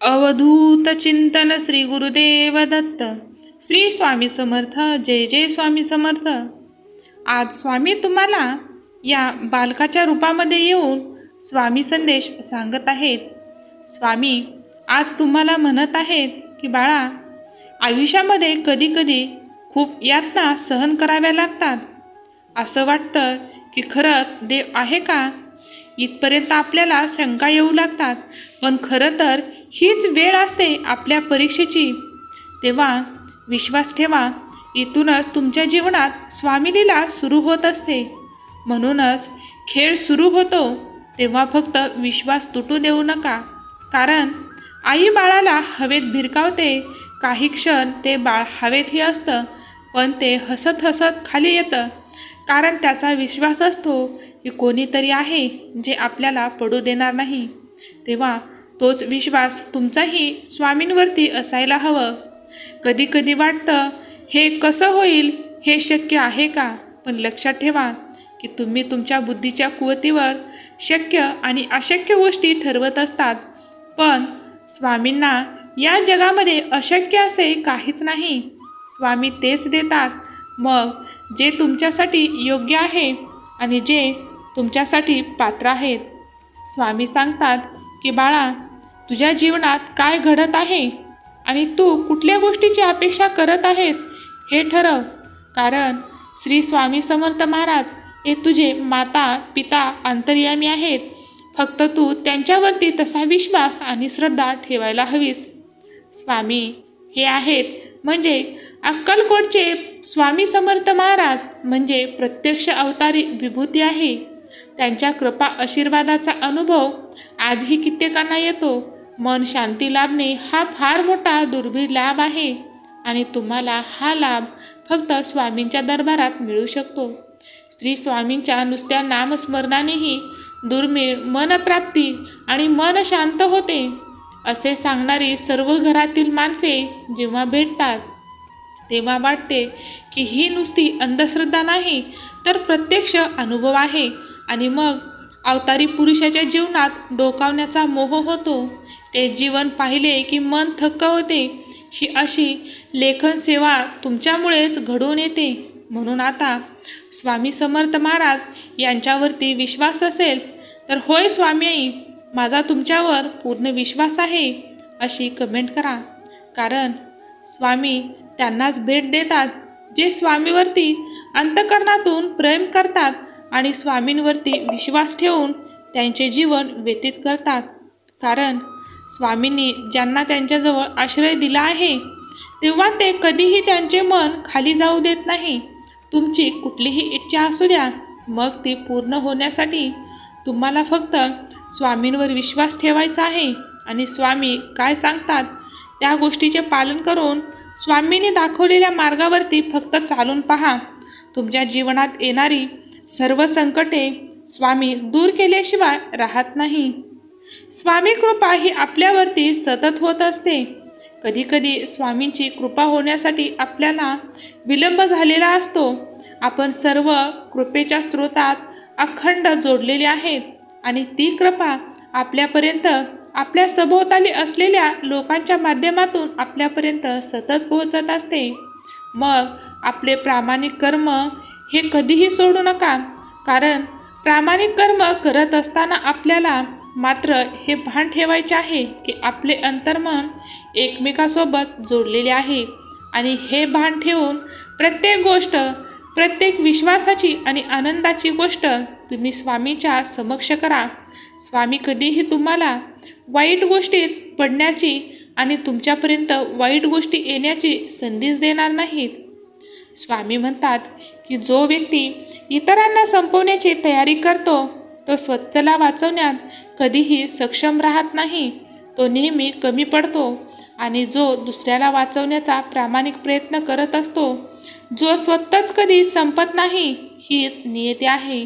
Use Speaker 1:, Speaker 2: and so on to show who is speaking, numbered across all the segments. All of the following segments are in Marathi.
Speaker 1: अवधूत चिंतन श्री गुरुदेव दत्त श्री स्वामी समर्थ जय जय स्वामी समर्थ. आज स्वामी तुम्हाला या बालकाच्या रूपामध्ये येऊन स्वामी संदेश सांगत आहेत. स्वामी आज तुम्हाला म्हणत आहेत की बाळा आयुष्यामध्ये कधीकधी खूप यातना सहन कराव्या लागतात. असं वाटतं की खरंच देव आहे का? इथपर्यंत आपल्याला शंका येऊ लागतात. पण खरं तर हीच वेळ असते आपल्या परीक्षेची. तेव्हा विश्वास ठेवा इथूनच तुमच्या जीवनात स्वामिलीला सुरू होत असते. म्हणूनच खेळ सुरू होतो तेव्हा फक्त विश्वास तुटू देऊ नका. कारण आई बाळाला हवेत भिरकावते काही क्षण ते बाळ हवेतही असतं पण ते हसत हसत खाली येतं. कारण त्याचा विश्वास असतो की कोणीतरी आहे जे आपल्याला पडू देणार नाही. तेव्हा तोच विश्वास तुमचाही स्वामींवरती असायला हवं. कधी कधी वाटतं हे कसं होईल? हे शक्य आहे का? पण लक्षात ठेवा की तुम्ही तुमच्या बुद्धीच्या कुवतीवर शक्य आणि अशक्य गोष्टी ठरवत असतात. पण स्वामींना या जगामध्ये अशक्य असे काहीच नाही. स्वामी तेच देतात. मग जे तुमच्यासाठी योग्य आहे आणि जे तुमच्यासाठी पात्र आहेत. स्वामी सांगतात की बाळा तुझ्या जीवनात काय घडत आहे? आणि तू कुठल्या गोष्टीची अपेक्षा करत आहेस? हे ठरव. कारण श्री स्वामी समर्थ महाराज हे तुझे माता पिता अंतर्यामी आहेत. फक्त तू त्यांच्यावरती तसा विश्वास आणि श्रद्धा ठेवायला हवीस. स्वामी हे आहेत म्हणजे अक्कलकोटचे स्वामी समर्थ महाराज म्हणजे प्रत्यक्ष अवतारी विभूती आहे. त्यांच्या कृपा आशीर्वादाचा अनुभव आजही कित्येकांना येतो. मन शांती लाभणे हा फार मोठा दुर्मिळ लाभ आहे. आणि तुम्हाला हा लाभ फक्त स्वामींच्या दरबारात मिळू शकतो. श्री स्वामींच्या नुसत्या नामस्मरणानेही दुर्मिळ मनप्राप्ती आणि मन शांत होते असे सांगणारी सर्व घरातील माणसे जेव्हा भेटतात तेव्हा वाटते की ही नुसती अंधश्रद्धा नाही तर प्रत्यक्ष अनुभव आहे. आणि मग अवतारी पुरुषाच्या जीवनात डोकावण्याचा मोह होतो. ते जीवन पाहिले की मन थक्क होते. ही अशी लेखन सेवा तुमच्यामुळेच घडून येते. म्हणून आता स्वामी समर्थ महाराज यांच्यावरती विश्वास असेल तर होय स्वामी आई माझा तुमच्यावर पूर्ण विश्वास आहे अशी कमेंट करा. कारण स्वामी त्यांनाच भेट देतात जे स्वामीवरती अंतकरणातून प्रेम करतात आणि स्वामींवरती विश्वास ठेवून त्यांचे जीवन व्यतीत करतात. कारण स्वामींनी ज्यांना त्यांच्याजवळ आश्रय दिला आहे तेव्हा ते कधीही त्यांचे मन खाली जाऊ देत नाही. तुमची कुठलीही इच्छा असू द्या मग ती पूर्ण होण्यासाठी तुम्हाला फक्त स्वामींवर विश्वास ठेवायचा आहे. आणि स्वामी काय सांगतात त्या गोष्टीचे पालन करून स्वामींनी दाखवलेल्या मार्गावरती फक्त चालून पहा. तुमच्या जीवनात येणारी सर्व संकटे स्वामी दूर केल्याशिवाय राहत नाही. स्वामी कृपा ही आपल्यावरती सतत होत असते. कधीकधी स्वामींची कृपा होण्यासाठी आपल्याला विलंब झालेला असतो. आपण सर्व कृपेच्या स्रोतात अखंड जोडलेले आहेत आणि ती कृपा आपल्यापर्यंत आपल्या सभोवताली असलेल्या लोकांच्या माध्यमातून आपल्यापर्यंत सतत पोहोचत असते. मग आपले प्रामाणिक कर्म हे कधीही सोडू नका. कारण प्रामाणिक कर्म करत असताना आपल्याला मात्र हे भान ठेवायचे आहे की आपले अंतर्मन एकमेकासोबत जोडलेले आहे. आणि हे भान ठेवून प्रत्येक गोष्ट प्रत्येक विश्वासाची आणि आनंदाची गोष्ट तुम्ही स्वामीच्या समक्ष करा. स्वामी कधीही तुम्हाला वाईट गोष्टीत पडण्याची आणि तुमच्यापर्यंत वाईट गोष्टी येण्याची संधीच देणार नाहीत. स्वामी म्हणतात की जो व्यक्ती इतरांना संपवण्याची तयारी करतो तो स्वतःला वाचवण्यात कधीही सक्षम राहत नाही तो नेहमी कमी पडतो आणि जो दुसऱ्याला वाचवण्याचा प्रामाणिक प्रयत्न करत असतो जो स्वतःच कधी संपत नाही हीच नियती आहे.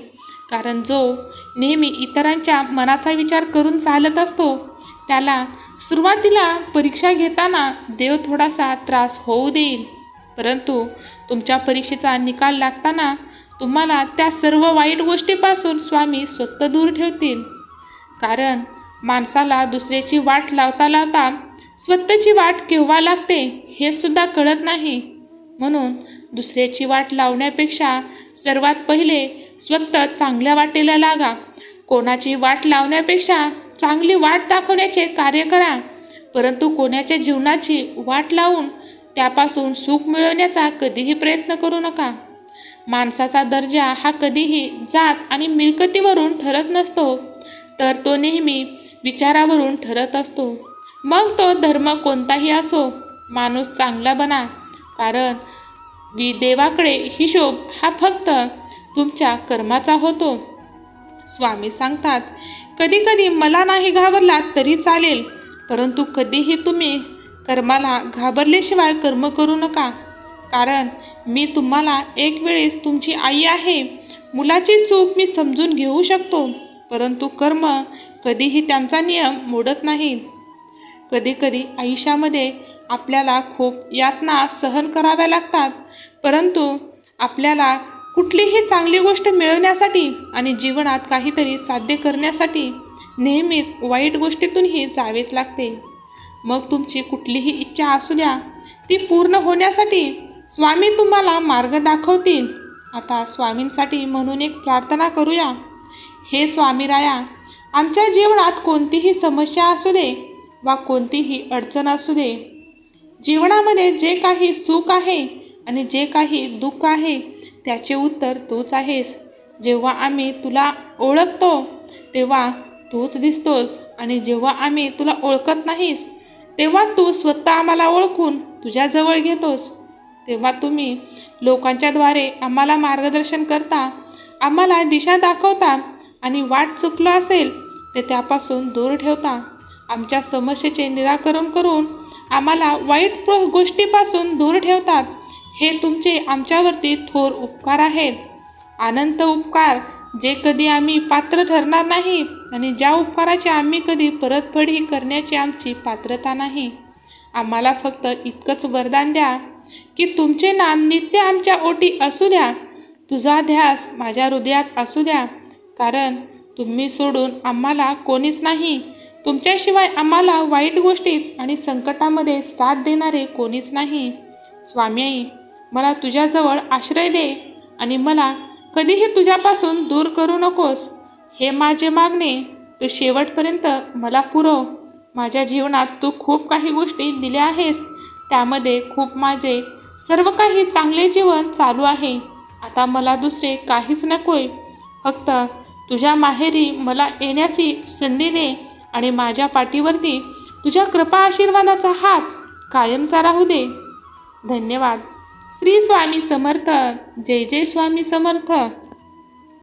Speaker 1: कारण जो नेहमी इतरांच्या मनाचा विचार करून चालत असतो त्याला सुरुवातीला परीक्षा घेताना देव थोडासा त्रास होऊ देईल. परंतु तुमच्या परीक्षेचा निकाल लागताना तुम्हाला त्या सर्व वाईट गोष्टीपासून स्वामी स्वतः दूर ठेवतील. कारण माणसाला दुसऱ्याची वाट लावता लावता स्वतःची वाट केव्हा लागते हे सुद्धा कळत नाही. म्हणून दुसऱ्याची वाट लावण्यापेक्षा सर्वात पहिले स्वतः चांगल्या वाटेला लागा. कोणाची वाट लावण्यापेक्षा चांगली वाट दाखवण्याचे कार्य करा. परंतु कोणाच्या जीवनाची वाट लावून त्यापासून सुख मिळवण्याचा कधीही प्रयत्न करू नका. माणसाचा दर्जा हा कधीही जात आणि मिळकतीवरून ठरत नसतो. तर तो नेहमी विचारावरून ठरत असतो. मग तो धर्म कोणताही असो माणूस चांगला बना. कारण वि देवाकडे हिशोब हा फक्त तुमच्या कर्माचा होतो. स्वामी सांगतात कधीकधी मला नाही घाबरलात तरी चालेल. परंतु कधीही तुम्ही कर्माला घाबरल्याशिवाय कर्म करू नका. कारण मी तुम्हाला एक वेळेस तुमची आई आहे. मुलाची चूक मी समजून घेऊ शकतो. परंतु कर्म कधीही त्यांचा नियम मोडत नाहीत कधीकधी आयुष्यामध्ये आपल्याला खूप यातना सहन कराव्या लागतात परंतु आपल्याला कुठलीही चांगली गोष्ट मिळवण्यासाठी आणि जीवनात काहीतरी साध्य करण्यासाठी नेहमीच वाईट गोष्टीतूनही जावेच लागते. मग तुमची कुठलीही इच्छा असू द्या ती पूर्ण होण्यासाठी स्वामी तुम्हाला मार्ग दाखवतील. आता स्वामींसाठी म्हणून एक प्रार्थना करूया. हे स्वामी राया आमच्या जीवनात कोणतीही समस्या असू दे वा कोणतीही अडचण असू दे. जीवनामध्ये जे काही सुख आहे आणि जे काही दुःख आहे त्याचे उत्तर तूच आहेस. जेव्हा आम्ही तुला ओळखतो तेव्हा तूच दिसतोस आणि जेव्हा आम्ही तुला ओळखत नाहीस तेव्हा तू स्वतः आम्हाला ओळखून तुझ्याजवळ घेतोस. तेव्हा तुम्ही लोकांच्याद्वारे आम्हाला मार्गदर्शन करता आम्हाला दिशा दाखवता आणि वाट चुकलो असेल ते त्यापासून दूर ठेवता. आमच्या समस्येचे निराकरण करून आम्हाला वाईट प्र गोष्टीपासून दूर ठेवतात. हे तुमचे आमच्यावरती थोर उपकार आहेत. अनंत उपकार जे कधी आम्ही पात्र ठरणार नाही आणि ज्या उपकाराची आम्ही कधी परतफेडी करण्याची आमची पात्रता नाही. आम्हाला फक्त इतकंच वरदान द्या की तुमचे नाम नित्य आमच्या ओटी असू द्या. तुझा ध्यास माझ्या हृदयात असू द्या. कारण तुम्ही सोडून आम्हाला कोणीच नाही. तुमच्याशिवाय आम्हाला वाईट गोष्टीत आणि संकटामध्ये साथ देणारे कोणीच नाही. स्वामी मला तुझ्याजवळ आश्रय दे आणि मला कधीही तुझ्यापासून दूर करू नकोस. हे माझे मागणे. तू शेवटपर्यंत मला पुरव. माझ्या जीवनात तू खूप काही गोष्टी दिल्या आहेस. त्यामध्ये खूप माझे सर्व काही चांगले जीवन चालू आहे. आता मला दुसरे काहीच नकोय. फक्त तुझ्या माहेरी मला येण्याची संधी दे आणि माझ्या पाठीवरती तुझ्या कृपा आशीर्वादाचा हात कायमचा राहू दे. धन्यवाद. श्री स्वामी समर्थ. जय जय स्वामी समर्थ.